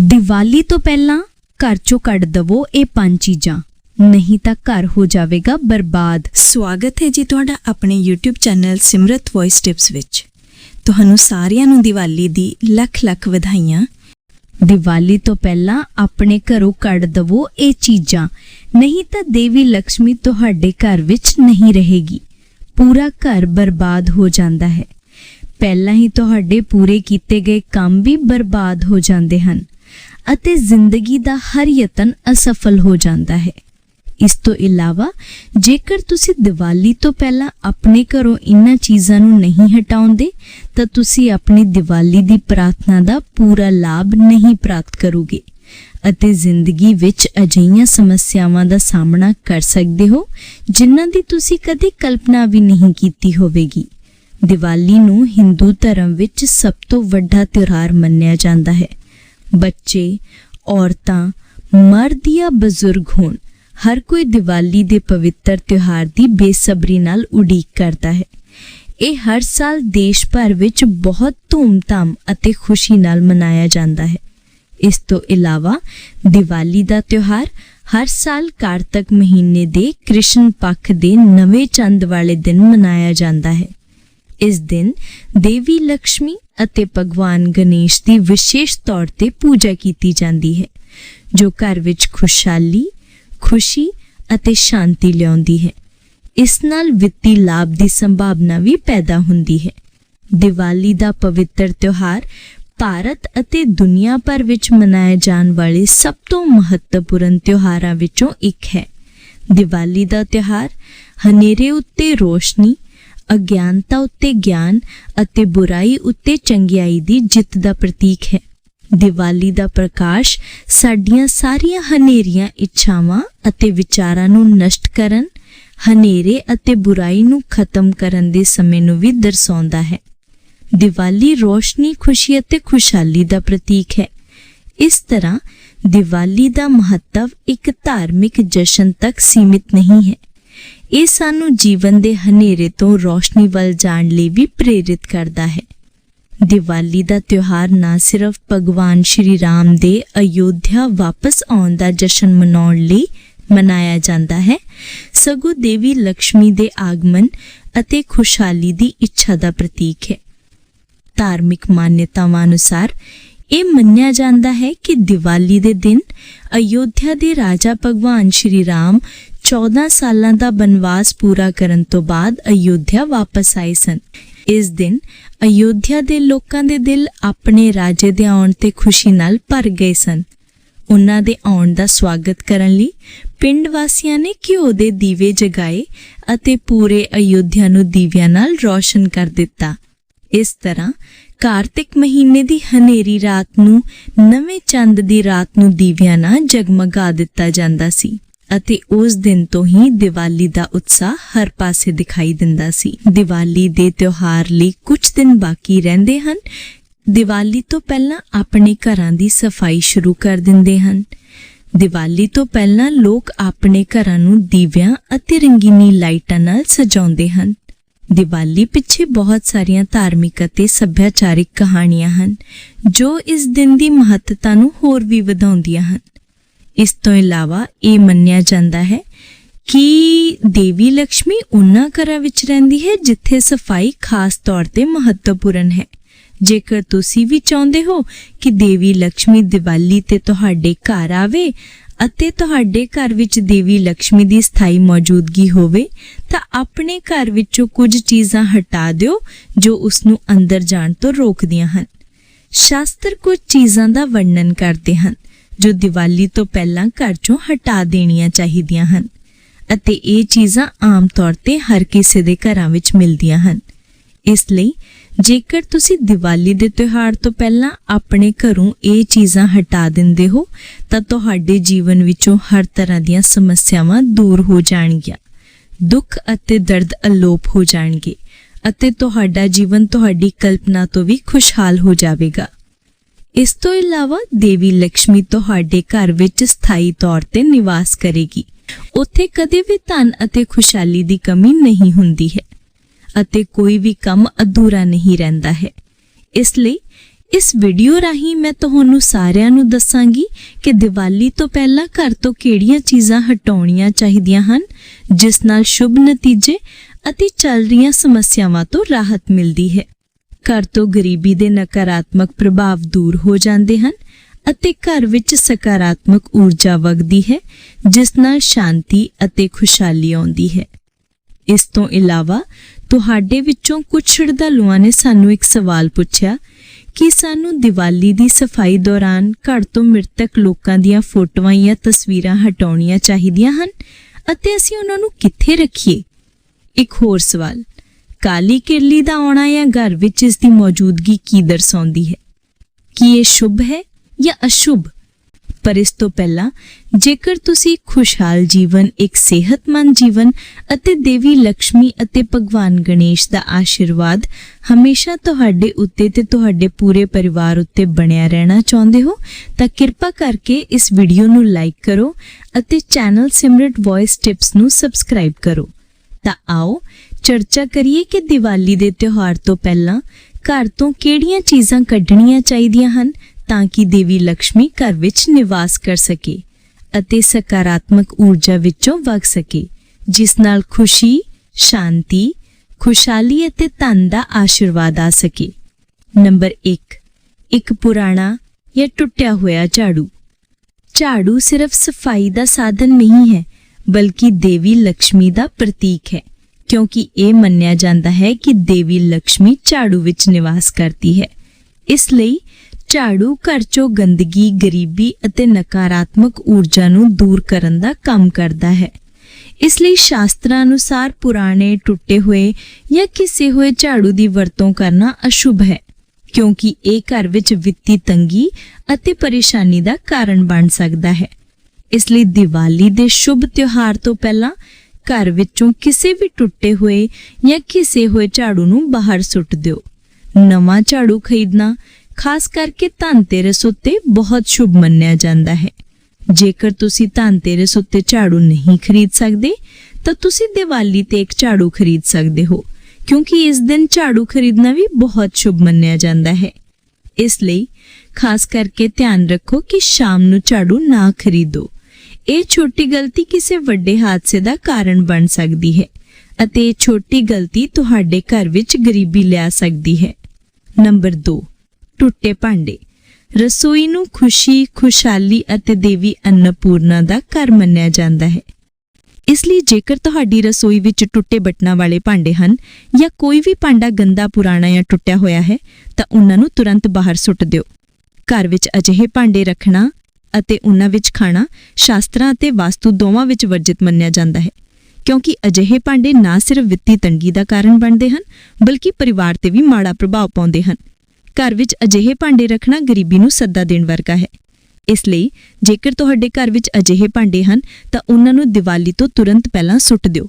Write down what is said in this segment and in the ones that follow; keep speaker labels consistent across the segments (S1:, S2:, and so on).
S1: ਦੀਵਾਲੀ ਤੋਂ ਪਹਿਲਾਂ ਘਰ ਚੋਂ ਕੱਢ ਦਵੋ ਇਹ ਪੰਜ ਚੀਜ਼ਾਂ। ਨਹੀਂ ਤਾਂ ਘਰ ਹੋ ਜਾਵੇਗਾ ਬਰਬਾਦ।
S2: ਸਵਾਗਤ ਹੈ ਜੀ ਤੁਹਾਡਾ ਆਪਣੇ YouTube channel Simrat voice tips ਵਿੱਚ। ਤੁਹਾਨੂੰ ਸਾਰਿਆਂ ਨੂੰ ਦੀਵਾਲੀ ਦੀ ਲੱਖ ਲੱਖ ਵਧਾਈਆਂ।
S1: ਦੀਵਾਲੀ ਤੋਂ ਪਹਿਲਾਂ ਆਪਣੇ ਘਰੋਂ ਕੱਢ ਦਵੋ ਇਹ ਚੀਜ਼ਾਂ। ਨਹੀਂ ਤਾਂ ਦੇਵੀ ਲక్ష్ਮੀ ਤੁਹਾਡੇ ਘਰ ਵਿੱਚ ਨਹੀਂ ਰਹੇਗੀ। ਪੂਰਾ ਘਰ ਬਰਬਾਦ ਹੋ ਜਾਂਦਾ ਹੈ। ਪਹਿਲਾਂ ਹੀ ਤੁਹਾਡੇ ਪੂਰੇ ਕੀਤੇ ਗਏ ਕੰਮ ਵੀ ਬਰਬਾਦ ਹੋ ਜਾਂਦੇ ਹਨ। ਅਤੇ ਜ਼ਿੰਦਗੀ ਦਾ ਹਰ ਯਤਨ ਅਸਫਲ ਹੋ ਜਾਂਦਾ ਹੈ। ਇਸ ਤੋਂ ਇਲਾਵਾ, ਜੇਕਰ ਤੁਸੀਂ ਦੀਵਾਲੀ ਤੋਂ ਪਹਿਲਾਂ ਆਪਣੇ ਘਰੋਂ ਇਨ੍ਹਾਂ ਚੀਜ਼ਾਂ ਨੂੰ ਨਹੀਂ ਹਟਾਉਂਦੇ, ਤਾਂ ਤੁਸੀਂ ਆਪਣੀ ਦੀਵਾਲੀ ਦੀ ਪ੍ਰਾਰਥਨਾ ਦਾ ਪੂਰਾ ਲਾਭ ਨਹੀਂ ਪ੍ਰਾਪਤ ਕਰੋਗੇ ਅਤੇ ਜ਼ਿੰਦਗੀ ਵਿੱਚ ਅਜਿਹੀਆਂ ਸਮੱਸਿਆਵਾਂ ਦਾ ਸਾਹਮਣਾ ਕਰ ਸਕਦੇ ਹੋ, ਜਿਨ੍ਹਾਂ ਦੀ ਤੁਸੀਂ ਕਦੇ ਕਲਪਨਾ ਵੀ ਨਹੀਂ ਕੀਤੀ ਹੋਵੇਗੀ। ਦੀਵਾਲੀ ਨੂੰ ਹਿੰਦੂ ਧਰਮ ਵਿੱਚ ਸਭ ਤੋਂ ਵੱਡਾ ਤਿਉਹਾਰ ਮੰਨਿਆ ਜਾਂਦਾ ਹੈ। ਬੱਚੇ, ਔਰਤਾਂ, ਮਰਦ ਜਾਂ ਬਜ਼ੁਰਗ ਹੋਣ, ਹਰ ਕੋਈ ਦੀਵਾਲੀ ਦੇ ਪਵਿੱਤਰ ਤਿਉਹਾਰ ਦੀ ਬੇਸਬਰੀ ਨਾਲ ਉਡੀਕ ਕਰਦਾ ਹੈ। ਇਹ ਹਰ ਸਾਲ ਦੇਸ਼ ਭਰ ਵਿੱਚ ਬਹੁਤ ਧੂਮਧਾਮ ਅਤੇ ਖੁਸ਼ੀ ਨਾਲ ਮਨਾਇਆ ਜਾਂਦਾ ਹੈ। ਇਸ ਤੋਂ ਇਲਾਵਾ ਦੀਵਾਲੀ ਦਾ ਤਿਉਹਾਰ ਹਰ ਸਾਲ ਕਾਰਤਕ ਮਹੀਨੇ ਦੇ ਕ੍ਰਿਸ਼ਨ ਪੱਖ ਦੇ ਨਵੇਂ ਚੰਦ ਵਾਲੇ ਦਿਨ ਮਨਾਇਆ ਜਾਂਦਾ ਹੈ। ਇਸ ਦਿਨ ਦੇਵੀ ਲక్ష్ਮੀ ਅਤੇ ਭਗਵਾਨ ਗਣੇਸ਼ ਦੀ ਵਿਸ਼ੇਸ਼ ਤੌਰ ਤੇ ਪੂਜਾ ਕੀਤੀ ਜਾਂਦੀ ਹੈ, ਜੋ ਘਰ ਵਿੱਚ ਖੁਸ਼ਹਾਲੀ, ਖੁਸ਼ੀ ਅਤੇ ਸ਼ਾਂਤੀ ਲਿਆਉਂਦੀ ਹੈ। ਇਸ ਨਾਲ ਵਿੱਤੀ ਲਾਭ ਦੀ ਸੰਭਾਵਨਾ ਵੀ ਪੈਦਾ ਹੁੰਦੀ ਹੈ। ਦੀਵਾਲੀ ਦਾ ਪਵਿੱਤਰ ਤਿਉਹਾਰ ਭਾਰਤ ਅਤੇ ਦੁਨੀਆ ਭਰ ਵਿੱਚ ਮਨਾਏ ਜਾਣ ਵਾਲੇ ਸਭ ਤੋਂ ਮਹੱਤਵਪੂਰਨ ਤਿਉਹਾਰਾਂ ਵਿੱਚੋਂ ਇੱਕ ਹੈ। ਦੀਵਾਲੀ ਦਾ ਤਿਉਹਾਰ ਹਨੇਰੇ ਉੱਤੇ ਰੋਸ਼ਨੀ ਅਗਿਆਨਤਾ ਉੱਤੇ ਗਿਆਨ ਅਤੇ ਬੁਰਾਈ ਉੱਤੇ ਚੰਗਿਆਈ ਦੀ ਜਿੱਤ ਦਾ ਪ੍ਰਤੀਕ ਹੈ। ਦੀਵਾਲੀ ਦਾ ਪ੍ਰਕਾਸ਼ ਸਾਡੀਆਂ ਸਾਰੀਆਂ ਹਨੇਰੀਆਂ ਇੱਛਾਵਾਂ ਅਤੇ ਵਿਚਾਰਾਂ ਨੂੰ ਨਸ਼ਟ ਕਰਨ, ਹਨੇਰੇ ਅਤੇ ਬੁਰਾਈ ਨੂੰ ਖਤਮ ਕਰਨ ਦੇ ਸਮੇਂ ਨੂੰ ਵੀ ਦਰਸਾਉਂਦਾ ਹੈ। ਦੀਵਾਲੀ ਰੋਸ਼ਨੀ, ਖੁਸ਼ੀ ਅਤੇ ਖੁਸ਼ਹਾਲੀ ਦਾ ਪ੍ਰਤੀਕ ਹੈ। ਇਸ ਤਰ੍ਹਾਂ ਦੀਵਾਲੀ ਦਾ ਮਹੱਤਵ ਇੱਕ ਧਾਰਮਿਕ ਜਸ਼ਨ ਤੱਕ ਸੀਮਿਤ ਨਹੀਂ ਹੈ। ਇਹ ਸਾਨੂੰ ਜੀਵਨ ਦੇ ਹਨੇਰੇ ਤੋਂ ਰੋਸ਼ਨੀ ਵੱਲ ਜਾਣ ਲਈ ਵੀ ਪ੍ਰੇਰਿਤ ਕਰਦਾ ਹੈ। ਦੀਵਾਲੀ ਦਾ ਤਿਉਹਾਰ ਨਾ ਸਿਰਫ ਭਗਵਾਨ ਸ਼੍ਰੀ ਰਾਮ ਦੇ ਅਯੋਧਿਆ ਵਾਪਸ ਆਉਣ ਦਾ ਜਸ਼ਨ ਮਨਾਉਣ ਲਈ ਮਨਾਇਆ ਜਾਂਦਾ ਹੈ। ਸਗੋਂ ਦੇਵੀ ਲక్ష్ਮੀ ਦੇ ਆਗਮਨ ਅਤੇ ਖੁਸ਼ਹਾਲੀ ਦੀ ਇੱਛਾ ਦਾ ਪ੍ਰਤੀਕ ਹੈ। ਧਾਰਮਿਕ ਮਾਨ੍ਯਤਾਵਾਂ ਅਨੁਸਾਰ ਇਹ ਮੰਨਿਆ ਜਾਂਦਾ ਹੈ ਕਿ ਦੀਵਾਲੀ ਦੇ ਦਿਨ ਅਯੋਧਿਆ ਦੇ ਰਾਜਾ ਭਗਵਾਨ ਸ਼੍ਰੀ ਰਾਮ 14 ਸਾਲਾਂ ਦਾ ਬਨਵਾਸ ਪੂਰਾ ਕਰਨ ਤੋਂ ਬਾਅਦ ਅਯੋਧਿਆ ਵਾਪਸ ਆਏ ਸਨ। ਇਸ ਦਿਨ ਅਯੋਧਿਆ ਦੇ ਲੋਕਾਂ ਦੇ ਦਿਲ ਆਪਣੇ ਰਾਜੇ ਦੇ ਆਉਣ ਤੇ ਖੁਸ਼ੀ ਨਾਲ ਭਰ ਗਏ ਸਨ। ਉਹਨਾਂ ਦੇ ਆਉਣ ਦਾ ਸਵਾਗਤ ਕਰਨ ਲਈ ਪਿੰਡ ਵਾਸੀਆਂ ਨੇ ਘਿਓ ਦੇ ਦੀਵੇ ਜਗਾਏ ਅਤੇ ਪੂਰੇ ਅਯੋਧਿਆ ਨੂੰ ਦੀਵਿਆਂ ਨਾਲ ਰੌਸ਼ਨ ਕਰ ਦਿੱਤਾ। ਇਸ ਤਰ੍ਹਾਂ ਕਾਰਤਿਕ ਮਹੀਨੇ ਦੀ ਹਨੇਰੀ ਰਾਤ ਨੂੰ ਨਵੇਂ ਚੰਦ ਦੀ ਰਾਤ ਨੂੰ ਦੀਵਿਆਂ ਨਾਲ ਜਗਮਗਾ ਦਿੱਤਾ ਜਾਂਦਾ ਸੀ। ਅਤੇ ਉਸ ਦਿਨ ਤੋਂ ਹੀ ਦੀਵਾਲੀ ਦਾ ਉਤਸ਼ਾਹ ਹਰ ਪਾਸੇ ਦਿਖਾਈ ਦਿੰਦਾ ਸੀ। ਦੀਵਾਲੀ ਦੇ ਤਿਉਹਾਰ ਲਈ ਕੁਝ ਦਿਨ ਬਾਕੀ ਰਹਿੰਦੇ ਹਨ। ਦੀਵਾਲੀ ਤੋਂ ਪਹਿਲਾਂ ਆਪਣੇ ਘਰਾਂ ਦੀ ਸਫ਼ਾਈ ਸ਼ੁਰੂ ਕਰ ਦਿੰਦੇ ਹਨ। ਦੀਵਾਲੀ ਤੋਂ ਪਹਿਲਾਂ ਲੋਕ ਆਪਣੇ ਘਰਾਂ ਨੂੰ ਦੀਵਿਆਂ ਅਤੇ ਰੰਗੀਨੀ ਲਾਈਟਾਂ ਨਾਲ ਸਜਾਉਂਦੇ ਹਨ। ਦੀਵਾਲੀ ਪਿੱਛੇ ਬਹੁਤ ਸਾਰੀਆਂ ਧਾਰਮਿਕ ਅਤੇ ਸੱਭਿਆਚਾਰਿਕ ਕਹਾਣੀਆਂ ਹਨ, ਜੋ ਇਸ ਦਿਨ ਦੀ ਮਹੱਤਤਾ ਨੂੰ ਹੋਰ ਵੀ ਵਧਾਉਂਦੀਆਂ ਹਨ। ਇਸ ਤੋਂ ਇਲਾਵਾ ਇਹ ਮੰਨਿਆ ਜਾਂਦਾ ਹੈ ਕਿ ਦੇਵੀ ਲక్ష్ਮੀ ਉਹਨਾਂ ਘਰਾਂ ਵਿੱਚ ਰਹਿੰਦੀ ਹੈ, ਜਿੱਥੇ ਸਫ਼ਾਈ ਖਾਸ ਤੌਰ ਤੇ ਮਹੱਤਵਪੂਰਨ ਹੈ। ਜੇਕਰ ਤੁਸੀਂ ਵੀ ਚਾਹੁੰਦੇ ਹੋ ਕਿ ਦੇਵੀ ਲక్ష్ਮੀ ਦੀਵਾਲੀ ਤੇ ਤੁਹਾਡੇ ਘਰ ਆਵੇ ਅਤੇ ਤੁਹਾਡੇ ਘਰ ਵਿੱਚ ਦੇਵੀ ਲక్ష్ਮੀ ਦੀ ਸਥਾਈ ਮੌਜੂਦਗੀ ਹੋਵੇ, ਤਾਂ ਆਪਣੇ ਘਰ ਵਿੱਚੋਂ ਕੁਝ ਚੀਜ਼ਾਂ ਹਟਾ ਦਿਓ, ਜੋ ਉਸ ਅੰਦਰ ਜਾਣ ਤੋਂ ਰੋਕਦੀਆਂ ਹਨ। ਸ਼ਾਸਤਰ ਕੁਝ ਚੀਜ਼ਾਂ ਦਾ ਵਰਣਨ ਕਰਦੇ ਹਨ। ਜੋ ਦੀਵਾਲੀ ਤੋਂ ਪਹਿਲਾਂ ਘਰ ਚੋਂ ਹਟਾ ਦੇਣੀਆਂ ਚਾਹੀਦੀਆਂ ਹਨ ਅਤੇ ਇਹ ਚੀਜ਼ਾਂ ਆਮ ਤੌਰ ਤੇ ਹਰ ਕਿਸੇ ਦੇ ਘਰਾਂ ਵਿੱਚ ਮਿਲਦੀਆਂ ਹਨ। ਇਸ ਲਈ ਜੇਕਰ ਤੁਸੀਂ ਦੀਵਾਲੀ ਦੇ ਤਿਉਹਾਰ ਤੋਂ ਪਹਿਲਾਂ ਆਪਣੇ ਘਰੋਂ ਇਹ ਚੀਜ਼ਾਂ ਹਟਾ ਦਿੰਦੇ ਹੋ, ਤਾਂ ਤੁਹਾਡੇ ਜੀਵਨ ਵਿੱਚੋਂ ਹਰ ਤਰ੍ਹਾਂ ਦੀਆਂ ਸਮੱਸਿਆਵਾਂ ਦੂਰ ਹੋ ਜਾਣਗੀਆਂ। ਦੁੱਖ ਅਤੇ ਦਰਦ ਅਲੋਪ ਹੋ ਜਾਣਗੇ ਅਤੇ ਤੁਹਾਡਾ ਜੀਵਨ ਤੁਹਾਡੀ ਕਲਪਨਾ ਤੋਂ ਵੀ ਖੁਸ਼ਹਾਲ ਹੋ ਜਾਵੇਗਾ। ਇਸ ਤੋਂ ਇਲਾਵਾ ਦੇਵੀ ਲక్ష్ਮੀ ਤੁਹਾਡੇ ਘਰ ਵਿੱਚ ਸਥਾਈ ਤੌਰ ਤੇ ਨਿਵਾਸ ਕਰੇਗੀ। ਉੱਥੇ ਕਦੇ ਵੀ ਧਨ ਅਤੇ ਖੁਸ਼ਹਾਲੀ ਦੀ ਕਮੀ ਨਹੀਂ ਹੁੰਦੀ ਹੈ ਅਤੇ ਕੋਈ ਵੀ ਕੰਮ ਅਧੂਰਾ ਨਹੀਂ ਰਹਿੰਦਾ ਹੈ। ਇਸ ਲਈ ਇਸ ਵੀਡੀਓ ਰਾਹੀਂ ਮੈਂ ਤੁਹਾਨੂੰ ਸਾਰਿਆਂ ਨੂੰ ਦੱਸਾਂਗੀ ਕਿ ਦੀਵਾਲੀ ਤੋਂ ਪਹਿਲਾਂ ਘਰ ਤੋਂ ਕਿਹੜੀਆਂ ਚੀਜ਼ਾਂ ਹਟਾਉਣੀਆਂ ਚਾਹੀਦੀਆਂ ਹਨ, ਜਿਸ ਨਾਲ ਸ਼ੁਭ ਨਤੀਜੇ ਅਤੇ ਚੱਲ ਰਹੀਆਂ ਸਮੱਸਿਆਵਾਂ ਤੋਂ ਰਾਹਤ ਮਿਲਦੀ ਹੈ। ਘਰ ਤੋਂ ਗਰੀਬੀ ਦੇ ਨਕਾਰਾਤਮਕ ਪ੍ਰਭਾਵ ਦੂਰ ਹੋ ਜਾਂਦੇ ਹਨ ਅਤੇ ਘਰ ਵਿੱਚ ਸਕਾਰਾਤਮਕ ਊਰਜਾ ਵਗਦੀ ਹੈ, ਜਿਸ ਨਾਲ ਸ਼ਾਂਤੀ ਅਤੇ ਖੁਸ਼ਹਾਲੀ ਆਉਂਦੀ ਹੈ। ਇਸ ਤੋਂ ਇਲਾਵਾ ਤੁਹਾਡੇ ਵਿੱਚੋਂ ਕੁਝ ਸ਼ਰਧਾਲੂਆਂ ਨੇ ਸਾਨੂੰ ਇੱਕ ਸਵਾਲ ਪੁੱਛਿਆ ਕਿ ਸਾਨੂੰ ਦੀਵਾਲੀ ਦੀ ਸਫ਼ਾਈ ਦੌਰਾਨ ਘਰ ਤੋਂ ਮ੍ਰਿਤਕ ਲੋਕਾਂ ਦੀਆਂ ਫੋਟੋਆਂ ਜਾਂ ਤਸਵੀਰਾਂ ਹਟਾਉਣੀਆਂ ਚਾਹੀਦੀਆਂ ਹਨ ਅਤੇ ਅਸੀਂ ਉਹਨਾਂ ਨੂੰ ਕਿੱਥੇ ਰੱਖੀਏ? ਇੱਕ ਹੋਰ ਸਵਾਲ ਕਾਲੀ ਕਿਰਲੀ ਦਾ ਆਉਣਾ ਜਾਂ ਘਰ ਵਿੱਚ ਇਸ ਦੀ ਮੌਜੂਦਗੀ ਕੀ ਦਰਸਾਉਂਦੀ ਹੈ? ਕੀ ਇਹ ਸ਼ੁਭ ਹੈ ਜਾਂ ਅਸ਼ੁਭ? ਪਰ ਇਸ ਤੋਂ ਪਹਿਲਾਂ, ਜੇਕਰ ਤੁਸੀਂ ਖੁਸ਼ਹਾਲ ਜੀਵਨ, ਇੱਕ ਸਿਹਤਮੰਦ ਜੀਵਨ ਅਤੇ ਦੇਵੀ ਲక్ష్ਮੀ ਅਤੇ ਭਗਵਾਨ ਗਣੇਸ਼ ਦਾ ਆਸ਼ੀਰਵਾਦ ਹਮੇਸ਼ਾ ਤੁਹਾਡੇ ਉੱਤੇ ਤੇ ਤੁਹਾਡੇ ਪੂਰੇ ਪਰਿਵਾਰ ਉੱਤੇ ਬਣਿਆ ਰਹਿਣਾ ਚਾਹੁੰਦੇ ਹੋ, ਤਾਂ ਕਿਰਪਾ ਕਰਕੇ ਇਸ ਵੀਡੀਓ ਨੂੰ ਲਾਈਕ ਕਰੋ ਅਤੇ ਚੈਨਲ ਸਿਮਰਟ ਵੌਇਸ ਟਿਪਸ ਨੂੰ ਸਬਸਕ੍ਰਾਈਬ ਕਰੋ। ਤਾਂ ਆਓ ਚਰਚਾ ਕਰੀਏ ਕਿ ਦੀਵਾਲੀ ਦੇ ਤਿਉਹਾਰ ਤੋਂ ਪਹਿਲਾਂ ਘਰ ਤੋਂ ਕਿਹੜੀਆਂ ਚੀਜ਼ਾਂ ਕੱਢਣੀਆਂ ਚਾਹੀਦੀਆਂ ਹਨ ਤਾਂ ਕਿ ਦੇਵੀ ਲక్ష్ਮੀ ਘਰ ਵਿੱਚ ਨਿਵਾਸ ਕਰ ਸਕੇ ਅਤੇ ਸਕਾਰਾਤਮਕ ਊਰਜਾ ਵਿੱਚੋਂ ਵਗ ਸਕੇ ਜਿਸ ਨਾਲ ਖੁਸ਼ੀ, ਸ਼ਾਂਤੀ, ਖੁਸ਼ਹਾਲੀ ਅਤੇ ਧਨ ਦਾ ਆਸ਼ੀਰਵਾਦ ਆ ਸਕੇ। ਨੰਬਰ 1 ਇੱਕ ਪੁਰਾਣਾ ਜਾਂ ਟੁੱਟਿਆ ਹੋਇਆ ਝਾੜੂ। ਝਾੜੂ ਸਿਰਫ ਸਫ਼ਾਈ ਦਾ ਸਾਧਨ ਨਹੀਂ ਹੈ ਬਲਕਿ ਦੇਵੀ ਲక్ష్ਮੀ ਦਾ ਪ੍ਰਤੀਕ ਹੈ। ਕਿਉਂਕਿ ਇਹ ਮੰਨਿਆ ਜਾਂਦਾ ਹੈ ਕਿ ਦੇਵੀ ਲక్ష్ਮੀ ਝਾੜੂ ਵਿੱਚ ਨਿਵਾਸ ਕਰਦੀ ਹੈ। ਇਸ ਲਈ ਝਾੜੂ ਘਰ ਚੋਂ ਗੰਦਗੀ, ਗਰੀਬੀ ਅਤੇ ਨਕਾਰਾਤਮਕ ਊਰਜਾ ਨੂੰ ਦੂਰ ਕਰਨ ਦਾ ਕੰਮ ਕਰਦਾ ਹੈ। ਇਸ ਲਈ ਸ਼ਾਸਤਰਾਂ ਅਨੁਸਾਰ ਪੁਰਾਣੇ ਟੁੱਟੇ ਹੋਏ ਜਾਂ ਕਿਸੇ ਹੋਏ ਝਾੜੂ ਦੀ ਵਰਤੋਂ ਕਰਨਾ ਅਸ਼ੁਭ ਹੈ ਕਿਉਂਕਿ ਇਹ ਘਰ ਵਿੱਚ ਵਿੱਤੀ ਤੰਗੀ ਅਤੇ ਪਰੇਸ਼ਾਨੀ ਦਾ ਕਾਰਨ ਬਣ ਸਕਦਾ ਹੈ। ਇਸ ਲਈ ਦੀਵਾਲੀ ਦੇ ਸ਼ੁਭ ਤਿਉਹਾਰ ਤੋਂ ਪਹਿਲਾਂ ਘਰ ਵਿੱਚੋਂ ਕਿਸੇ ਵੀ ਟੁੱਟੇ ਹੋਏ ਜਾਂ ਕਿਸੇ ਹੋਏ ਝਾੜੂ ਨੂੰ ਬਾਹਰ ਸੁੱਟ ਦਿਓ। ਨਵਾਂ ਝਾੜੂ ਖਰੀਦਣਾ ਖਾਸ ਕਰਕੇ ਧਨਤੇਰਸ ਉੱਤੇ ਬਹੁਤ ਸ਼ੁਭ ਮੰਨਿਆ ਜਾਂਦਾ ਹੈ। ਜੇਕਰ ਤੁਸੀਂ ਧਨਤੇਰਸ ਉੱਤੇ ਝਾੜੂ ਨਹੀਂ ਖਰੀਦ ਸਕਦੇ, ਤਾਂ ਤੁਸੀਂ ਦੀਵਾਲੀ ਤੇ ਇੱਕ ਝਾੜੂ ਖਰੀਦ ਸਕਦੇ ਹੋ, ਕਿਉਂਕਿ ਇਸ ਦਿਨ ਝਾੜੂ ਖਰੀਦਣਾ ਵੀ ਬਹੁਤ ਸ਼ੁਭ ਮੰਨਿਆ ਜਾਂਦਾ ਹੈ। ਇਸ ਲਈ ਖਾਸ ਕਰਕੇ ਧਿਆਨ ਰੱਖੋ ਕਿ ਸ਼ਾਮ ਨੂੰ ਝਾੜੂ ਨਾ ਖਰੀਦੋ। ਇਹ ਛੋਟੀ ਗਲਤੀ ਕਿਸੇ ਵੱਡੇ ਹਾਦਸੇ ਦਾ ਕਾਰਨ ਬਣ ਸਕਦੀ ਹੈ ਅਤੇ ਇਹ ਛੋਟੀ ਗਲਤੀ ਤੁਹਾਡੇ ਘਰ ਵਿੱਚ ਗਰੀਬੀ ਲਿਆ ਸਕਦੀ ਹੈ। ਨੰਬਰ 2 ਟੁੱਟੇ ਭਾਂਡੇ। ਰਸੋਈ ਨੂੰ ਖੁਸ਼ੀ, ਖੁਸ਼ਹਾਲੀ ਅਤੇ ਦੇਵੀ ਅੰਨਪੂਰਨਾ ਦਾ ਘਰ ਮੰਨਿਆ ਜਾਂਦਾ ਹੈ। ਇਸ ਲਈ ਜੇਕਰ ਤੁਹਾਡੀ ਰਸੋਈ ਵਿੱਚ ਟੁੱਟੇ ਬਟਨਾਂ ਵਾਲੇ ਭਾਂਡੇ ਹਨ ਜਾਂ ਕੋਈ ਵੀ ਭਾਂਡਾ ਗੰਦਾ, ਪੁਰਾਣਾ ਜਾਂ ਟੁੱਟਿਆ ਹੋਇਆ ਹੈ, ਤਾਂ ਉਹਨਾਂ ਨੂੰ ਤੁਰੰਤ ਬਾਹਰ ਸੁੱਟ ਦਿਓ। ਘਰ ਵਿੱਚ ਅਜਿਹੇ ਭਾਂਡੇ ਰੱਖਣਾ ਅਤੇ ਉਹਨਾਂ ਵਿੱਚ ਖਾਣਾ ਸ਼ਾਸਤਰਾਂ ਅਤੇ ਵਾਸਤੂ ਦੋਵਾਂ ਵਿੱਚ ਵਰਜਿਤ ਮੰਨਿਆ ਜਾਂਦਾ ਹੈ, ਕਿਉਂਕਿ ਅਜਿਹੇ ਭਾਂਡੇ ਨਾ ਸਿਰਫ ਵਿੱਤੀ ਤੰਗੀ ਦਾ ਕਾਰਨ ਬਣਦੇ ਹਨ, ਬਲਕਿ ਪਰਿਵਾਰ ਤੇ ਵੀ ਮਾੜਾ ਪ੍ਰਭਾਵ ਪਾਉਂਦੇ ਹਨ। ਘਰ ਵਿੱਚ ਅਜਿਹੇ ਭਾਂਡੇ ਰੱਖਣਾ ਗਰੀਬੀ ਨੂੰ ਸੱਦਾ ਦੇਣ ਵਰਗਾ ਹੈ। ਇਸ ਲਈ ਜੇਕਰ ਤੁਹਾਡੇ ਘਰ ਵਿੱਚ ਅਜਿਹੇ ਭਾਂਡੇ ਹਨ, ਤਾਂ ਉਹਨਾਂ ਨੂੰ ਦੀਵਾਲੀ ਤੋਂ ਤੁਰੰਤ ਪਹਿਲਾਂ ਸੁੱਟ ਦਿਓ।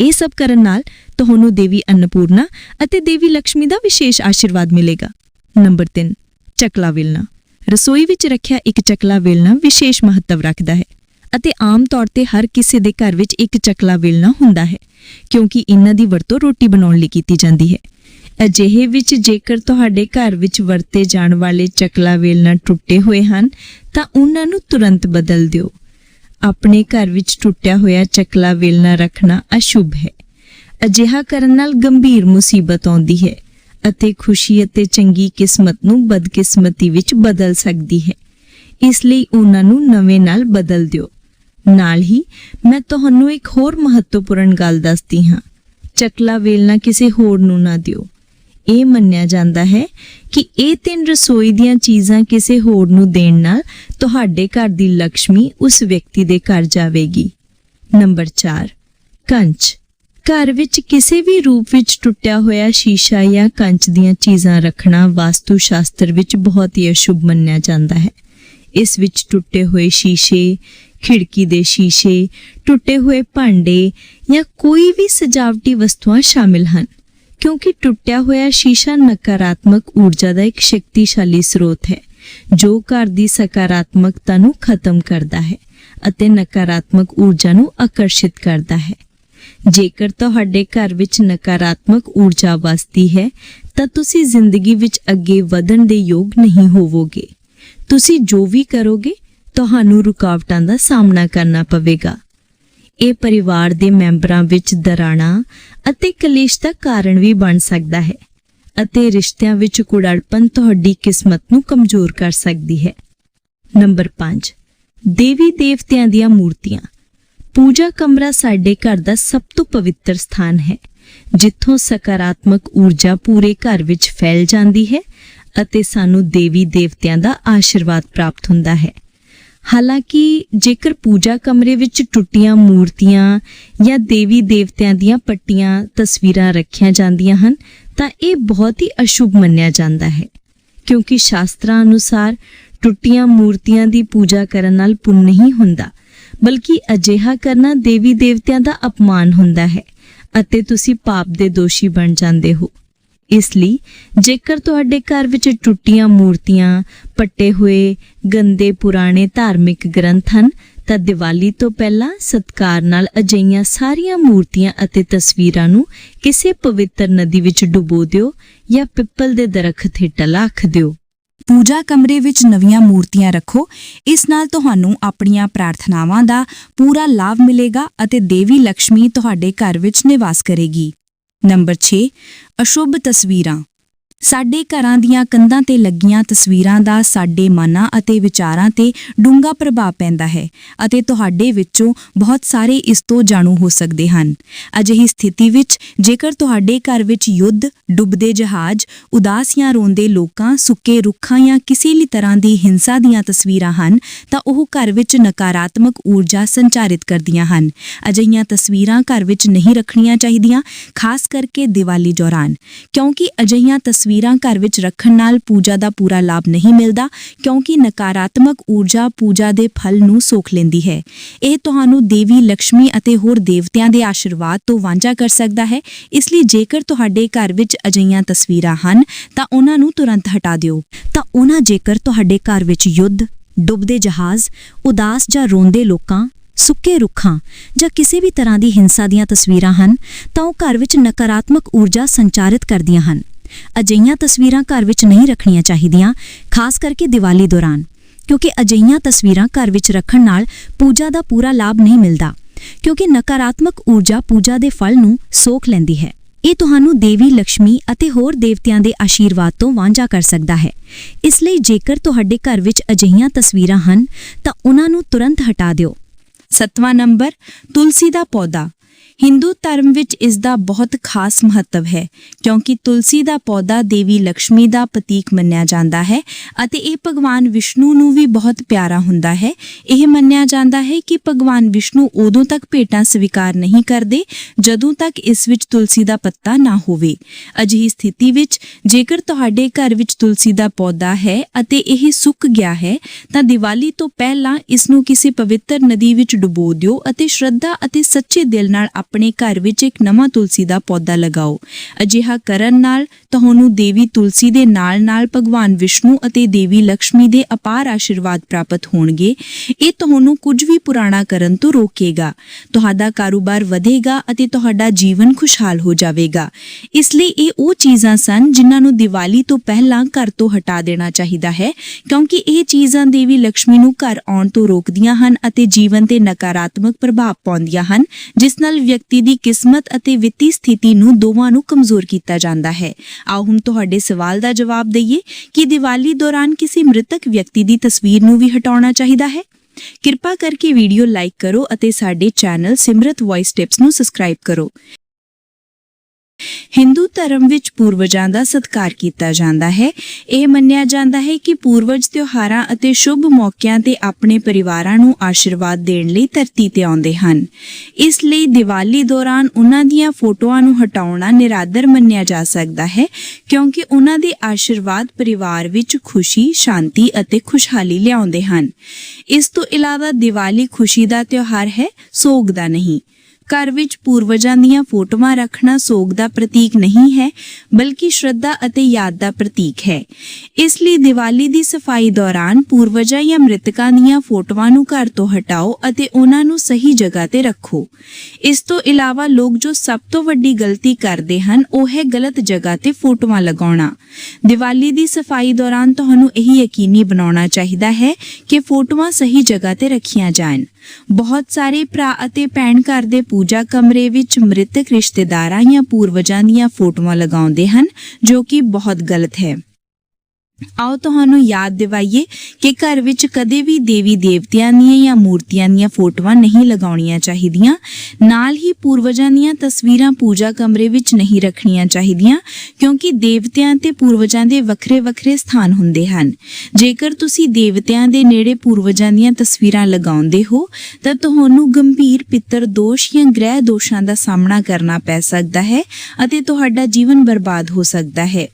S1: ਇਹ ਸਭ ਕਰਨ ਨਾਲ ਤੁਹਾਨੂੰ ਦੇਵੀ ਅੰਨਪੂਰਨਾ ਅਤੇ ਦੇਵੀ ਲక్ష్ਮੀ ਦਾ ਵਿਸ਼ੇਸ਼ ਆਸ਼ੀਰਵਾਦ ਮਿਲੇਗਾ। ਨੰਬਰ 3 ਚਕਲਾ ਵੇਲਣਾ ਰਸੋਈ ਵਿੱਚ ਰੱਖਿਆ ਇੱਕ ਚਕਲਾ ਵੇਲਣਾ ਵਿਸ਼ੇਸ਼ ਮਹੱਤਵ ਰੱਖਦਾ ਹੈ ਅਤੇ ਆਮ ਤੌਰ ਤੇ ਹਰ ਕਿਸੇ ਦੇ ਘਰ ਵਿੱਚ ਇੱਕ ਚਕਲਾ ਵੇਲਣਾ ਹੁੰਦਾ ਹੈ, ਕਿਉਂਕਿ ਇਹਨਾਂ ਦੀ ਵਰਤੋਂ ਰੋਟੀ ਬਣਾਉਣ ਲਈ ਕੀਤੀ ਜਾਂਦੀ ਹੈ। ਅਜਿਹੇ ਵਿੱਚ ਜੇਕਰ ਤੁਹਾਡੇ ਘਰ ਵਿੱਚ ਵਰਤੇ ਜਾਣ ਵਾਲੇ ਚਕਲਾ ਵੇਲਣਾ ਟੁੱਟੇ ਹੋਏ ਹਨ, ਤਾਂ ਉਹਨਾਂ ਨੂੰ ਤੁਰੰਤ ਬਦਲ ਦਿਓ। ਆਪਣੇ ਘਰ ਵਿੱਚ ਟੁੱਟਿਆ ਹੋਇਆ ਚਕਲਾ ਵੇਲਣਾ ਰੱਖਣਾ ਅਸ਼ੁਭ ਹੈ। ਅਜਿਹਾ ਕਰਨ ਨਾਲ ਗੰਭੀਰ ਮੁਸੀਬਤ ਆਉਂਦੀ ਹੈ। ਅਤੇ ਖੁਸ਼ੀ ਅਤੇ ਚੰਗੀ ਕਿਸਮਤ ਨੂੰ ਬਦਕਿਸਮਤੀ ਵਿੱਚ ਬਦਲ ਸਕਦੀ ਹੈ। ਇਸ ਲਈ ਉਹਨਾਂ ਨੂੰ ਨਵੇਂ ਨਾਲ ਬਦਲ ਦਿਓ। ਨਾਲ ਹੀ, ਮੈਂ ਤੁਹਾਨੂੰ ਇੱਕ ਹੋਰ ਮਹੱਤਵਪੂਰਨ ਗੱਲ ਦੱਸਦੀ ਹਾਂ। ਚਕਲਾ ਵੇਲਣਾ ਕਿਸੇ ਹੋਰ ਨੂੰ ਨਾ ਦਿਓ। ਇਹ ਮੰਨਿਆ ਜਾਂਦਾ ਹੈ ਕਿ ਇਹ ਤਿੰਨ ਰਸੋਈ ਦੀਆਂ ਚੀਜ਼ਾਂ ਕਿਸੇ ਹੋਰ ਨੂੰ ਦੇਣ ਨਾਲ ਤੁਹਾਡੇ ਘਰ ਦੀ ਲక్ష్ਮੀ ਉਸ ਵਿਅਕਤੀ ਦੇ ਘਰ ਜਾਵੇਗੀ। ਨੰਬਰ 4 ਕੰਚ। ਘਰ ਵਿੱਚ ਕਿਸੇ ਵੀ ਰੂਪ ਵਿੱਚ ਟੁੱਟਿਆ ਹੋਇਆ ਸ਼ੀਸ਼ਾ ਜਾਂ ਕੰਚ ਦੀਆਂ ਚੀਜ਼ਾਂ ਰੱਖਣਾ ਵਾਸਤੂ ਸ਼ਾਸਤਰ ਵਿੱਚ ਬਹੁਤ ਹੀ ਅਸ਼ੁਭ ਮੰਨਿਆ ਜਾਂਦਾ ਹੈ। ਇਸ ਵਿੱਚ ਟੁੱਟੇ ਹੋਏ ਸ਼ੀਸ਼ੇ, ਖਿੜਕੀ ਦੇ ਸ਼ੀਸ਼ੇ, ਟੁੱਟੇ ਹੋਏ ਭਾਂਡੇ ਜਾਂ ਕੋਈ ਵੀ ਸਜਾਵਟੀ ਵਸਤੂਆਂ ਸ਼ਾਮਿਲ ਹਨ, ਕਿਉਂਕਿ ਟੁੱਟਿਆ ਹੋਇਆ ਸ਼ੀਸ਼ਾ ਨਕਾਰਾਤਮਕ ਊਰਜਾ ਦਾ ਇੱਕ ਸ਼ਕਤੀਸ਼ਾਲੀ ਸਰੋਤ ਹੈ, ਜੋ ਘਰ ਦੀ ਸਕਾਰਾਤਮਕਤਾ ਨੂੰ ਖਤਮ ਕਰਦਾ ਹੈ ਅਤੇ ਨਕਾਰਾਤਮਕ ਊਰਜਾ ਨੂੰ ਆਕਰਸ਼ਿਤ ਕਰਦਾ ਹੈ। ਜੇਕਰ ਤੁਹਾਡੇ ਘਰ ਵਿੱਚ ਨਕਾਰਾਤਮਕ ਊਰਜਾ ਵਸਦੀ ਹੈ, ਤਾਂ ਤੁਸੀਂ ਜ਼ਿੰਦਗੀ ਵਿੱਚ ਅੱਗੇ ਵਧਣ ਦੇ ਯੋਗ ਨਹੀਂ ਹੋਵੋਗੇ। ਤੁਸੀਂ ਜੋ ਵੀ ਕਰੋਗੇ, ਤੁਹਾਨੂੰ ਰੁਕਾਵਟਾਂ ਦਾ ਸਾਹਮਣਾ ਕਰਨਾ ਪਵੇਗਾ। ਇਹ ਪਰਿਵਾਰ ਦੇ ਮੈਂਬਰਾਂ ਵਿੱਚ ਦਰਾਣਾ ਅਤੇ ਕਲੇਸ਼ ਦਾ ਕਾਰਨ ਵੀ ਬਣ ਸਕਦਾ ਹੈ ਅਤੇ ਰਿਸ਼ਤਿਆਂ ਵਿੱਚ ਕੁੜੜਪਨ ਤੁਹਾਡੀ ਕਿਸਮਤ ਨੂੰ ਕਮਜ਼ੋਰ ਕਰ ਸਕਦੀ ਹੈ। ਨੰਬਰ 5 ਦੇਵੀ ਦੇਵਤਿਆਂ ਦੀਆਂ ਮੂਰਤੀਆਂ। ਪੂਜਾ ਕਮਰਾ ਸਾਡੇ ਘਰ ਦਾ ਸਭ ਤੋਂ ਪਵਿੱਤਰ ਸਥਾਨ ਹੈ, ਜਿੱਥੋਂ ਸਕਾਰਾਤਮਕ ਊਰਜਾ ਪੂਰੇ ਘਰ ਵਿੱਚ ਫੈਲ ਜਾਂਦੀ ਹੈ ਅਤੇ ਸਾਨੂੰ ਦੇਵੀ ਦੇਵਤਿਆਂ ਦਾ ਆਸ਼ੀਰਵਾਦ ਪ੍ਰਾਪਤ ਹੁੰਦਾ ਹੈ। ਹਾਲਾਂਕਿ ਜੇਕਰ ਪੂਜਾ ਕਮਰੇ ਵਿੱਚ ਟੁੱਟੀਆਂ ਮੂਰਤੀਆਂ ਜਾਂ ਦੇਵੀ ਦੇਵਤਿਆਂ ਦੀਆਂ ਪੱਟੀਆਂ, ਤਸਵੀਰਾਂ ਰੱਖੀਆਂ ਜਾਂਦੀਆਂ ਹਨ, ਤਾਂ ਇਹ ਬਹੁਤ ਹੀ ਅਸ਼ੁਭ ਮੰਨਿਆ ਜਾਂਦਾ ਹੈ, ਕਿਉਂਕਿ ਸ਼ਾਸਤਰਾਂ ਅਨੁਸਾਰ ਟੁੱਟੀਆਂ ਮੂਰਤੀਆਂ ਦੀ ਪੂਜਾ ਕਰਨ ਨਾਲ ਪੁੰਨ ਨਹੀਂ ਹੁੰਦਾ ਬਲਕਿ ਅਜਿਹਾ ਕਰਨਾ ਦੇਵੀ ਦੇਵਤਿਆਂ ਦਾ ਅਪਮਾਨ ਹੁੰਦਾ ਹੈ ਅਤੇ ਤੁਸੀਂ ਪਾਪ ਦੇ ਦੋਸ਼ੀ ਬਣ ਜਾਂਦੇ ਹੋ। ਇਸ ਲਈ ਜੇਕਰ ਤੁਹਾਡੇ ਘਰ ਵਿੱਚ ਟੁੱਟੀਆਂ ਮੂਰਤੀਆਂ, ਪੱਟੇ ਹੋਏ, ਗੰਦੇ ਪੁਰਾਣੇ ਧਾਰਮਿਕ ਗ੍ਰੰਥ ਹਨ, ਤਾਂ ਦੀਵਾਲੀ ਤੋਂ ਪਹਿਲਾਂ ਸਤਕਾਰ ਨਾਲ ਅਜਈਆਂ ਸਾਰੀਆਂ ਮੂਰਤੀਆਂ ਅਤੇ ਤਸਵੀਰਾਂ ਨੂੰ ਕਿਸੇ ਪਵਿੱਤਰ ਨਦੀ ਵਿੱਚ ਡੁਬੋ ਦਿਓ ਜਾਂ ਪਿੱਪਲ ਦੇ ਦਰਖਤ ਹੇਠ ਰੱਖ ਦਿਓ।
S3: ਪੂਜਾ ਕਮਰੇ ਵਿੱਚ ਨਵੀਆਂ ਮੂਰਤੀਆਂ ਰੱਖੋ। ਇਸ ਨਾਲ ਤੁਹਾਨੂੰ ਆਪਣੀਆਂ ਪ੍ਰਾਰਥਨਾਵਾਂ ਦਾ ਪੂਰਾ ਲਾਭ ਮਿਲੇਗਾ ਅਤੇ ਦੇਵੀ ਲక్ష్ਮੀ ਤੁਹਾਡੇ ਘਰ ਵਿੱਚ ਨਿਵਾਸ ਕਰੇਗੀ। ਨੰਬਰ 6 ਅਸ਼ੁਭ ਤਸਵੀਰਾਂ। ਸਾਡੇ ਘਰਾਂ ਦੀਆਂ ਕੰਧਾਂ ਤੇ ਲੱਗੀਆਂ ਤਸਵੀਰਾਂ ਦਾ ਸਾਡੇ ਮਨਾਂ ਅਤੇ ਵਿਚਾਰਾਂ ਤੇ ਡੂੰਘਾ ਪ੍ਰਭਾਵ ਪੈਂਦਾ ਹੈ ਅਤੇ ਤੁਹਾਡੇ ਵਿੱਚੋਂ ਬਹੁਤ ਸਾਰੇ ਇਸ ਤੋਂ ਜਾਣੂ ਹੋ ਸਕਦੇ ਹਨ। ਅਜਿਹੀ ਸਥਿਤੀ ਵਿੱਚ ਜੇਕਰ ਤੁਹਾਡੇ ਘਰ ਵਿੱਚ ਯੁੱਧ, ਡੁੱਬਦੇ ਜਹਾਜ਼, ਉਦਾਸ ਜਾਂ ਰੋਂਦੇ ਲੋਕਾਂ, ਸੁੱਕੇ ਰੁੱਖਾਂ ਜਾਂ ਕਿਸੇ ਵੀ ਤਰ੍ਹਾਂ ਦੀ ਹਿੰਸਾ ਦੀਆਂ ਤਸਵੀਰਾਂ ਹਨ, ਤਾਂ ਉਹ ਘਰ ਵਿੱਚ ਨਕਾਰਾਤਮਕ ਊਰਜਾ ਸੰਚਾਰਿਤ ਕਰਦੀਆਂ ਹਨ। ਅਜਿਹੀਆਂ ਤਸਵੀਰਾਂ ਘਰ ਵਿੱਚ ਨਹੀਂ ਰੱਖਣੀਆਂ ਚਾਹੀਦੀਆਂ, ਖਾਸ ਕਰਕੇ ਦੀਵਾਲੀ ਦੌਰਾਨ। ਕਿਉਂਕਿ ਅਜਿਹੀਆਂ ਤਸਵੀਰਾਂ ਘਰ ਵਿੱਚ ਰੱਖਣ ਨਾਲ ਪੂਜਾ ਦਾ ਪੂਰਾ ਲਾਭ ਨਹੀਂ ਮਿਲਦਾ, ਕਿਉਂਕਿ ਨਕਾਰਾਤਮਕ ਊਰਜਾ ਪੂਜਾ ਦੇ ਫਲ ਨੂੰ ਸੋਖ ਲੈਂਦੀ ਹੈ। ਇਹ ਤੁਹਾਨੂੰ ਦੇਵੀ ਲక్ష్ਮੀ ਅਤੇ ਹੋਰ ਦੇਵਤਿਆਂ ਦੇ ਆਸ਼ੀਰਵਾਦ ਤੋਂ ਵਾਂਝਾ ਕਰ ਸਕਦਾ ਹੈ। ਇਸ ਲਈ ਜੇਕਰ ਤੁਹਾਡੇ ਘਰ ਵਿੱਚ ਅਜਿਹੀਆਂ ਤਸਵੀਰਾਂ ਹਨ, ਤਾਂ ਉਹਨਾਂ ਨੂੰ ਤੁਰੰਤ ਹਟਾ ਦਿਓ। ਤਾਂ ਉਹਨਾਂ ਜੇਕਰ ਤੁਹਾਡੇ ਘਰ ਵਿੱਚ ਯੁੱਧ, ਡੁੱਬਦੇ ਜਹਾਜ਼, ਉਦਾਸ ਜਾਂ ਰੋਂਦੇ ਲੋਕਾਂ, ਸੁੱਕੇ ਰੁੱਖਾਂ ਜਾਂ ਕਿਸੇ ਵੀ ਤਰ੍ਹਾਂ ਦੀ ਹਿੰਸਾ ਦੀਆਂ ਤਸਵੀਰਾਂ ਹਨ, ਤਾਂ ਉਹ ਘਰ ਵਿੱਚ ਨਕਾਰਾਤਮਕ ਊਰਜਾ ਸੰਚਾਰਿਤ ਕਰਦੀਆਂ ਹਨ। ਅਜਿਹੀਆਂ ਤਸਵੀਰਾਂ ਘਰ ਵਿੱਚ ਨਹੀਂ ਰੱਖਣੀਆਂ ਚਾਹੀਦੀਆਂ, ਖਾਸ ਕਰਕੇ ਦੀਵਾਲੀ ਦੌਰਾਨ, ਕਿਉਂਕਿ ਅਜਿਹੀਆਂ ਤਸਵੀਰਾਂ ਘਰ ਵਿੱਚ ਰੱਖਣ ਨਾਲ ਪੂਜਾ ਦਾ ਪੂਰਾ ਲਾਭ ਨਹੀਂ ਮਿਲਦਾ, ਕਿਉਂਕਿ ਨਕਾਰਾਤਮਕ ਊਰਜਾ ਪੂਜਾ ਦੇ ਫਲ ਨੂੰ ਸੋਖ ਲੈਂਦੀ ਹੈ। ਇਹ ਤੁਹਾਨੂੰ ਦੇਵੀ ਲక్ష్ਮੀ ਅਤੇ ਹੋਰ ਦੇਵਤਿਆਂ ਦੇ ਆਸ਼ੀਰਵਾਦ ਤੋਂ ਵਾਂਝਾ ਕਰ ਸਕਦਾ ਹੈ। ਇਸ ਲਈ ਜੇਕਰ ਤੁਹਾਡੇ ਘਰ ਵਿੱਚ ਅਜਿਹੀਆਂ ਤਸਵੀਰਾਂ ਹਨ, ਤਾਂ ਉਹਨਾਂ ਨੂੰ ਤੁਰੰਤ ਹਟਾ ਦਿਓ। ਸੱਤਵਾਂ ਨੰਬਰ, ਤੁਲਸੀ ਦਾ ਪੌਦਾ। ਹਿੰਦੂ ਧਰਮ ਵਿੱਚ ਇਸ ਦਾ ਬਹੁਤ ਖਾਸ ਮਹੱਤਵ ਹੈ, ਕਿਉਂਕਿ ਤੁਲਸੀ ਦਾ ਪੌਦਾ ਦੇਵੀ ਲక్ష్ਮੀ ਦਾ ਪ੍ਰਤੀਕ ਮੰਨਿਆ ਜਾਂਦਾ ਹੈ ਅਤੇ ਇਹ ਭਗਵਾਨ ਵਿਸ਼ਨੂੰ ਨੂੰ ਵੀ ਬਹੁਤ ਪਿਆਰਾ ਹੁੰਦਾ ਹੈ। ਇਹ ਮੰਨਿਆ ਜਾਂਦਾ ਹੈ ਕਿ ਭਗਵਾਨ ਵਿਸ਼ਨੂੰ ਉਦੋਂ ਤੱਕ ਭੇਟਾਂ ਸਵੀਕਾਰ ਨਹੀਂ ਕਰਦੇ ਜਦੋਂ ਤੱਕ ਇਸ ਵਿੱਚ ਤੁਲਸੀ ਦਾ ਪੱਤਾ ਨਾ ਹੋਵੇ। ਅਜਿਹੀ ਸਥਿਤੀ ਵਿੱਚ ਜੇਕਰ ਤੁਹਾਡੇ ਘਰ ਵਿੱਚ ਤੁਲਸੀ ਦਾ ਪੌਦਾ ਹੈ ਅਤੇ ਇਹ ਸੁੱਕ ਗਿਆ ਹੈ, ਤਾਂ ਦੀਵਾਲੀ ਤੋਂ ਪਹਿਲਾਂ ਇਸ ਨੂੰ ਕਿਸੇ ਪਵਿੱਤਰ ਨਦੀ ਵਿੱਚ ਡੁਬੋ ਦਿਓ ਅਤੇ ਸ਼ਰਧਾ ਅਤੇ ਸੱਚੇ ਦਿਲ ਨਾਲ ਆਪਣੇ ਘਰ ਵਿੱਚ ਇੱਕ ਨਵਾਂ ਤੁਲਸੀ ਦਾ ਪੌਦਾ ਲਗਾਓ। ਅਜਿਹਾ ਕਰਨ ਨਾਲ ਤੁਹਾਨੂੰ ਦੇਵੀ ਤੁਲਸੀ ਦੇ ਨਾਲ-ਨਾਲ ਭਗਵਾਨ ਵਿਸ਼ਨੂੰ ਅਤੇ ਦੇਵੀ ਲక్ష్ਮੀ ਦੇ ਅਪਾਰ ਆਸ਼ੀਰਵਾਦ ਪ੍ਰਾਪਤ ਹੋਣਗੇ। ਇਹ ਤੁਹਾਨੂੰ ਕੁਝ ਵੀ ਪੁਰਾਣਾ ਕਰਨ ਤੋਂ ਰੋਕੇਗਾ। ਤੁਹਾਡਾ ਕਾਰੋਬਾਰ ਵਧੇਗਾ ਅਤੇ ਤੁਹਾਡਾ ਜੀਵਨ ਖੁਸ਼ਹਾਲ ਹੋ ਜਾਵੇਗਾ। ਇਸ ਲਈ ਇਹ ਉਹ ਚੀਜ਼ਾਂ ਸਨ ਜਿਨ੍ਹਾਂ ਨੂੰ ਦੀਵਾਲੀ ਤੋਂ ਪਹਿਲਾਂ ਘਰ ਤੋਂ ਹਟਾ ਦੇਣਾ ਚਾਹੀਦਾ ਹੈ, ਕਿਉਂਕਿ ਇਹ ਚੀਜ਼ਾਂ ਦੇਵੀ ਲక్ష్ਮੀ ਨੂੰ ਘਰ ਆਉਣ ਤੋਂ ਰੋਕਦੀਆਂ ਹਨ ਅਤੇ ਜੀਵਨ ਤੇ ਨਕਾਰਾਤਮਕ ਪ੍ਰਭਾਵ ਪਾਉਂਦੀਆਂ ਹਨ, ਜਿਸ ਨਾਲ ਵਿਅਕਤੀ ਦੀ ਕਿਸਮਤ ਅਤੇ ਵਿੱਤੀ ਸਥਿਤੀ ਨੂੰ ਦੋਵਾਂ ਨੂੰ ਕਮਜ਼ੋਰ ਕੀਤਾ ਜਾਂਦਾ ਹੈ। ਆਓ ਹੁਣ ਤੁਹਾਡੇ ਸਵਾਲ ਦਾ ਜਵਾਬ ਦਈਏ ਕਿ ਦੀਵਾਲੀ ਦੌਰਾਨ ਕਿਸੇ ਮ੍ਰਿਤਕ ਵਿਅਕਤੀ ਦੀ ਤਸਵੀਰ ਨੂੰ ਵੀ ਹਟਾਉਣਾ ਚਾਹੀਦਾ ਹੈ। ਕਿਰਪਾ ਕਰਕੇ ਵੀਡੀਓ ਲਾਈਕ ਕਰੋ ਅਤੇ ਸਾਡੇ ਚੈਨਲ ਸਿਮਰਤ ਵੌਇਸ ਟਿਪਸ ਨੂੰ ਸਬਸਕ੍ਰਾਈਬ ਕਰੋ। ਹਿੰਦੂ ਧਰਮ ਵਿੱਚ ਪੂਰਵਜਾਂ ਦਾ ਸਤਿਕਾਰ ਕੀਤਾ ਜਾਂਦਾ ਹੈ। ਇਹ ਮੰਨਿਆ ਜਾਂਦਾ ਹੈ ਕਿ ਪੂਰਵਜ ਤਿਉਹਾਰਾਂ ਅਤੇ ਸ਼ੁਭ ਮੌਕਿਆਂ ਤੇ ਆਪਣੇ ਪਰਿਵਾਰਾਂ ਨੂੰ ਆਸ਼ੀਰਵਾਦ ਦੇਣ ਲਈ ਧਰਤੀ ਤੇ ਆਉਂਦੇ ਹਨ। ਇਸ ਲਈ ਦੀਵਾਲੀ ਦੌਰਾਨ ਉਹਨਾਂ ਦੀਆਂ ਫੋਟੋਆਂ ਨੂੰ ਹਟਾਉਣਾ ਨਿਰਾਦਰ ਮੰਨਿਆ ਜਾ ਸਕਦਾ ਹੈ, ਕਿਉਂਕਿ ਉਹਨਾਂ ਦੇ ਆਸ਼ੀਰਵਾਦ ਪਰਿਵਾਰ ਵਿੱਚ ਖੁਸ਼ੀ, ਸ਼ਾਂਤੀ ਅਤੇ ਖੁਸ਼ਹਾਲੀ ਲਿਆਉਂਦੇ ਹਨ। ਇਸ ਤੋਂ ਇਲਾਵਾ ਦੀਵਾਲੀ ਖੁਸ਼ੀ ਦਾ ਤਿਉਹਾਰ ਹੈ, ਸੋਗ ਦਾ ਨਹੀਂ। ਘਰ ਵਿੱਚ ਪੂਰਵਜਾਂ ਦੀਆਂ ਫੋਟੋਆਂ ਰੱਖਣਾ ਸੋਗ ਦਾ ਪ੍ਰਤੀਕ ਨਹੀਂ ਹੈ, ਬਲਕਿ ਸ਼ਰਧਾ ਅਤੇ ਯਾਦ ਦਾ ਪ੍ਰਤੀਕ ਹੈ। ਇਸ ਲਈ ਦੀਵਾਲੀ ਦੀ ਸਫ਼ਾਈ ਦੌਰਾਨ ਪੂਰਵਜਾਂ ਜਾਂ ਮ੍ਰਿਤਕਾਂ ਦੀਆਂ ਫੋਟੋਆਂ ਨੂੰ ਘਰ ਤੋਂ ਹਟਾਓ ਅਤੇ ਉਹਨਾਂ ਨੂੰ ਸਹੀ ਜਗ੍ਹਾ ਤੇ ਰੱਖੋ। ਇਸ ਤੋਂ ਇਲਾਵਾ ਲੋਕ ਜੋ ਸਭ ਤੋਂ ਵੱਡੀ ਗਲਤੀ ਕਰਦੇ ਹਨ, ਉਹ ਹੈ ਗਲਤ ਜਗ੍ਹਾ ਤੇ ਫੋਟੋਆਂ ਲਗਾਉਣਾ। ਦੀਵਾਲੀ ਦੀ ਸਫ਼ਾਈ ਦੌਰਾਨ ਤੁਹਾਨੂੰ ਇਹ ਯਕੀਨੀ ਬਣਾਉਣਾ ਚਾਹੀਦਾ ਹੈ ਕਿ ਫੋਟੋਆਂ ਸਹੀ ਜਗ੍ਹਾ ਤੇ ਰੱਖੀਆਂ ਜਾਣ। ਬਹੁਤ ਸਾਰੇ ਭਰਾ ਅਤੇ ਭੈਣ ਘਰ ਦੇ ਪੂਜਾ ਕਮਰੇ ਵਿੱਚ ਮ੍ਰਿਤਕ ਰਿਸ਼ਤੇਦਾਰਾਂ ਜਾਂ ਪੂਰਵਜਾਂ ਦੀਆਂ ਫੋਟੋਆਂ ਲਗਾਉਂਦੇ ਹਨ, ਜੋ ਕਿ ਬਹੁਤ ਗਲਤ ਹੈ। ਆਓ ਤੁਹਾਨੂੰ ਯਾਦ ਦਿਵਾਈਏ ਕਿ ਘਰ ਵਿੱਚ ਕਦੇ ਵੀ ਦੇਵੀ ਦੇਵਤਿਆਂ ਦੀਆਂ ਜਾਂ ਮੂਰਤੀਆਂ ਦੀਆਂ ਫੋਟੋਆਂ ਨਹੀਂ ਲਗਾਉਣੀਆਂ ਚਾਹੀਦੀਆਂ। ਨਾਲ ਹੀ ਪੂਰਵਜਾਂ ਦੀਆਂ ਤਸਵੀਰਾਂ ਪੂਜਾ ਕਮਰੇ ਵਿੱਚ ਨਹੀਂ ਰੱਖਣੀਆਂ ਚਾਹੀਦੀਆਂ, ਕਿਉਂਕਿ ਦੇਵਤਿਆਂ ਤੇ ਪੂਰਵਜਾਂ ਦੇ ਵੱਖਰੇ-ਵੱਖਰੇ ਸਥਾਨ ਹੁੰਦੇ ਹਨ। ਜੇਕਰ ਤੁਸੀਂ ਦੇਵਤਿਆਂ ਦੇ ਨੇੜੇ ਪੂਰਵਜਾਂ ਦੀਆਂ ਤਸਵੀਰਾਂ ਲਗਾਉਂਦੇ ਹੋ, ਤਾਂ ਤੁਹਾਨੂੰ ਗੰਭੀਰ ਪਿੱਤਰ ਦੋਸ਼ ਜਾਂ ਗ੍ਰਹਿ ਦੋਸ਼ਾਂ ਦਾ ਸਾਹਮਣਾ ਕਰਨਾ ਪੈ ਸਕਦਾ ਹੈ ਅਤੇ ਤੁਹਾਡਾ ਜੀਵਨ ਬਰਬਾਦ ਹੋ ਸਕਦਾ ਹੈ।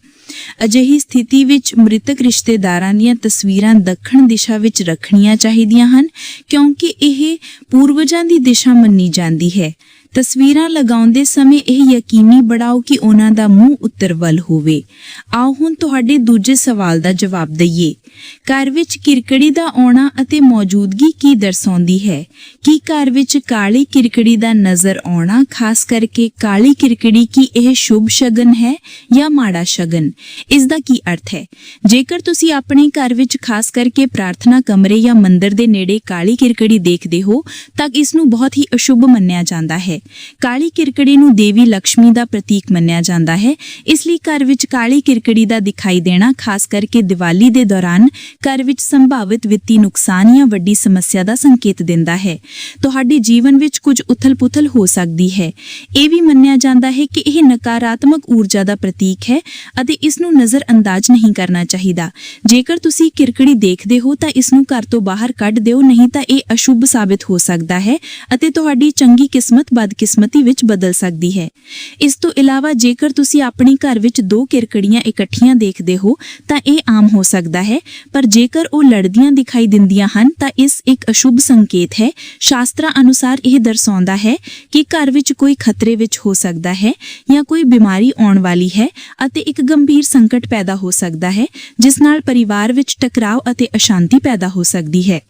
S3: ਅਜਿਹੀ ਸਥਿਤੀ ਵਿੱਚ ਮ੍ਰਿਤਕ ਰਿਸ਼ਤੇਦਾਰਾਂ ਦੀਆਂ ਤਸਵੀਰਾਂ ਦੱਖਣ ਦਿਸ਼ਾ ਵਿੱਚ ਰੱਖਣੀਆਂ ਚਾਹੀਦੀਆਂ ਹਨ, ਕਿਉਂਕਿ ਇਹ ਪੂਰਵਜਾਂ ਦੀ ਦਿਸ਼ਾ ਮੰਨੀ ਜਾਂਦੀ ਹੈ। ਤਸਵੀਰਾਂ ਲਗਾਉਂਦੇ ਸਮੇਂ ਇਹ ਯਕੀਨੀ ਬਣਾਓ ਕਿ ਉਹਨਾਂ ਦਾ ਮੂੰਹ ਉੱਤਰ ਵੱਲ ਹੋਵੇ। ਆਓ ਹੁਣ ਤੁਹਾਡੇ ਦੂਜੇ ਸਵਾਲ ਦਾ ਜਵਾਬ ਦਈਏ। ਘਰ ਵਿੱਚ ਕਿਰਕੜੀ ਦਾ ਆਉਣਾ ਅਤੇ ਮੌਜੂਦਗੀ ਕੀ ਦਰਸਾਉਂਦੀ ਹੈ? ਕੀ ਘਰ ਵਿੱਚ ਕਾਲੀ ਕਿਰਕੜੀ ਦਾ ਨਜ਼ਰ ਆਉਣਾ, ਖਾਸ ਕਰਕੇ ਕਾਲੀ ਕਿਰਕੜੀ ਕੀ ਇਹ ਸ਼ੁਭ ਸ਼ਗਨ ਹੈ ਜਾਂ ਮਾੜਾ ਸ਼ਗਨ? ਇਸ ਦਾ ਕੀ ਅਰਥ ਹੈ? ਜੇਕਰ ਤੁਸੀਂ ਆਪਣੇ ਘਰ ਵਿੱਚ ਖਾਸ ਕਰਕੇ ਪ੍ਰਾਰਥਨਾ ਕਮਰੇ ਜਾਂ ਮੰਦਿਰ ਦੇ ਨੇੜੇ ਕਾਲੀ ਕਿਰਕੜੀ ਦੇਖਦੇ ਹੋ, ਤਾਂ ਇਸ ਨੂੰ ਬਹੁਤ ਹੀ ਅਸ਼ੁਭ ਮੰਨਿਆ ਜਾਂਦਾ ਹੈ। ਕਾਲੀ ਕਿਰਕੜੀ ਨੂੰ ਦੇਵੀ ਲక్ష్ਮੀ ਦਾ ਪ੍ਰਤੀਕ ਮੰਨਿਆ ਜਾਂਦਾ ਹੈ। ਇਸ ਲਈ ਘਰ ਵਿੱਚ ਕਾਲੀ ਕਿਰਕੜੀ ਦਾ ਦਿਖਾਈ ਦੇਣਾ, ਖਾਸ ਕਰਕੇ ਦੀਵਾਲੀ ਦੇ ਦੌਰਾਨ, ਘਰ ਵਿੱਚ ਸੰਭਾਵਿਤ ਵਿੱਤੀ ਨੁਕਸਾਨ ਜਾਂ ਵੱਡੀ ਸਮੱਸਿਆ ਦਾ ਸੰਕੇਤ ਦਿੰਦਾ ਹੈ। ਤੁਹਾਡੇ ਜੀਵਨ ਵਿੱਚ ਕੁਝ ਉਥਲ-ਪੁਥਲ ਹੋ ਸਕਦੀ ਹੈ। ਇਹ ਵੀ ਮੰਨਿਆ ਜਾਂਦਾ ਹੈ ਕਿ ਇਹ ਨਕਾਰਾਤਮਕ ਊਰਜਾ ਦਾ ਪ੍ਰਤੀਕ ਹੈ ਅਤੇ ਇਸ ਨੂੰ ਨਜ਼ਰ ਅੰਦਾਜ਼ ਨਹੀਂ ਕਰਨਾ ਚਾਹੀਦਾ। ਜੇਕਰ ਤੁਸੀਂ ਕਿਰਕੜੀ ਦੇਖਦੇ ਹੋ ਤਾਂ ਇਸ ਨੂੰ ਘਰ ਤੋਂ ਬਾਹਰ ਕੱਢ ਦਿਓ, ਨਹੀਂ ਤਾਂ ਇਹ ਅਸ਼ੁਭ ਸਾਬਿਤ ਹੋ ਸਕਦਾ ਹੈ ਅਤੇ ਤੁਹਾਡੀ ਚੰਗੀ ਕਿਸਮਤ ਬਦਕਿਸਮਤੀ ਵਿੱਚ ਬਦਲ ਸਕਦੀ ਹੈ। ਇਸ ਤੋਂ ਇਲਾਵਾ ਜੇਕਰ ਤੁਸੀਂ ਆਪਣੇ ਘਰ ਵਿੱਚ ਦੋ ਕਿਰਕੜੀਆਂ ਇਕੱਠੀਆਂ ਦੇਖਦੇ ਹੋ, ਤਾਂ ਇਹ ਆਮ ਹੋ ਸਕਦਾ ਹੈ। ਪਰ ਜੇਕਰ ਉਹ ਲੜਦੀਆਂ ਦਿਖਾਈ ਦਿੰਦੀਆਂ ਹਨ, ਤਾਂ ਇਸ ਇੱਕ ਅਸ਼ੁਭ ਸੰਕੇਤ ਹੈ। ਸ਼ਾਸਤਰਾਂ ਅਨੁਸਾਰ ਇਹ ਦਰਸਾਉਂਦਾ ਹੈ ਕਿ ਘਰ ਵਿੱਚ ਕੋਈ ਖਤਰੇ ਵਿੱਚ ਹੋ ਸਕਦਾ ਹੈ ਜਾਂ ਕੋਈ ਬਿਮਾਰੀ ਆਉਣ ਵਾਲੀ ਹੈ ਅਤੇ ਇੱਕ ਗੰਭੀਰ ਸੰਕਟ ਪੈਦਾ ਹੋ ਸਕਦਾ ਹੈ, ਜਿਸ ਨਾਲ ਪਰਿਵਾਰ ਵਿੱਚ ਟਕਰਾਅ ਅਤੇ ਅਸ਼ਾਂਤੀ ਪੈਦਾ ਹੋ ਸਕਦੀ ਹੈ।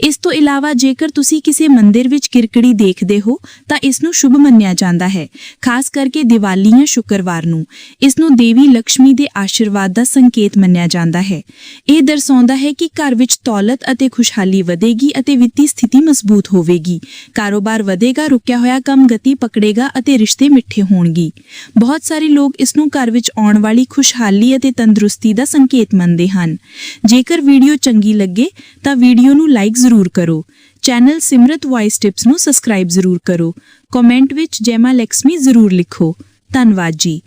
S3: ਇਸ ਤੋਂ ਇਲਾਵਾ ਜੇਕਰ ਤੁਸੀਂ ਕਿਸੇ ਮੰਦਿਰ ਵਿੱਚ ਕਿਰਕੜੀ ਦੇਖਦੇ ਹੋ, ਤਾਂ ਇਸ ਇਸ ਨੂੰ ਸ਼ੁਭ ਮੰਨਿਆ ਜਾਂਦਾ ਹੈ, ਖਾਸ ਕਰਕੇ ਦੀਵਾਲੀ ਜਾਂ ਸ਼ੁੱਕਰਵਾਰ ਨੂੰ। ਇਸ ਨੂੰ ਦੇਵੀ ਲక్ష్ਮੀ ਦੇ ਆਸ਼ੀਰਵਾਦ ਦਾ ਸੰਕੇਤ ਮੰਨਿਆ ਜਾਂਦਾ ਹੈ। ਇਹ ਦਰਸਾਉਂਦਾ ਹੈ ਕਿ ਘਰ ਵਿੱਚ ਦੌਲਤ ਅਤੇ ਖੁਸ਼ਹਾਲੀ ਵਧੇਗੀ ਅਤੇ ਵਿੱਤੀ ਸਥਿਤੀ ਮਜ਼ਬੂਤ ਹੋਵੇਗੀ। ਕਾਰੋਬਾਰ ਵਧੇਗਾ, ਰੁਕਿਆ ਹੋਇਆ ਕੰਮ ਗਤੀ ਪਕੜੇਗਾ ਅਤੇ ਰਿਸ਼ਤੇ ਮਿੱਠੇ ਹੋਣਗੇ। ਬਹੁਤ ਸਾਰੇ ਲੋਕ ਇਸ ਨੂੰ ਘਰ ਵਿੱਚ ਆਉਣ ਵਾਲੀ ਖੁਸ਼ਹਾਲੀ ਅਤੇ ਤੰਦਰੁਸਤੀ ਦਾ ਸੰਕੇਤ ਮੰਨਦੇ ਹਨ। ਜੇਕਰ ਵੀਡੀਓ ਚੰਗੀ ਲੱਗੇ, ਤਾਂ ਵੀਡੀਓ ਨੂੰ ਲਾਈਕ ਜ਼ਰੂਰ ਕਰੋ। ਚੈਨਲ ਸਿਮਰਤ ਵਾਇਸ ਟਿਪਸ ਨੂੰ ਸਬਸਕ੍ਰਾਈਬ ਜ਼ਰੂਰ ਕਰੋ। ਕਮੈਂਟ ਵਿੱਚ ਜੈਮਾ ਲక్ష్ਮੀ ਜ਼ਰੂਰ ਲਿਖੋ। ਧੰਨਵਾਦ ਜੀ।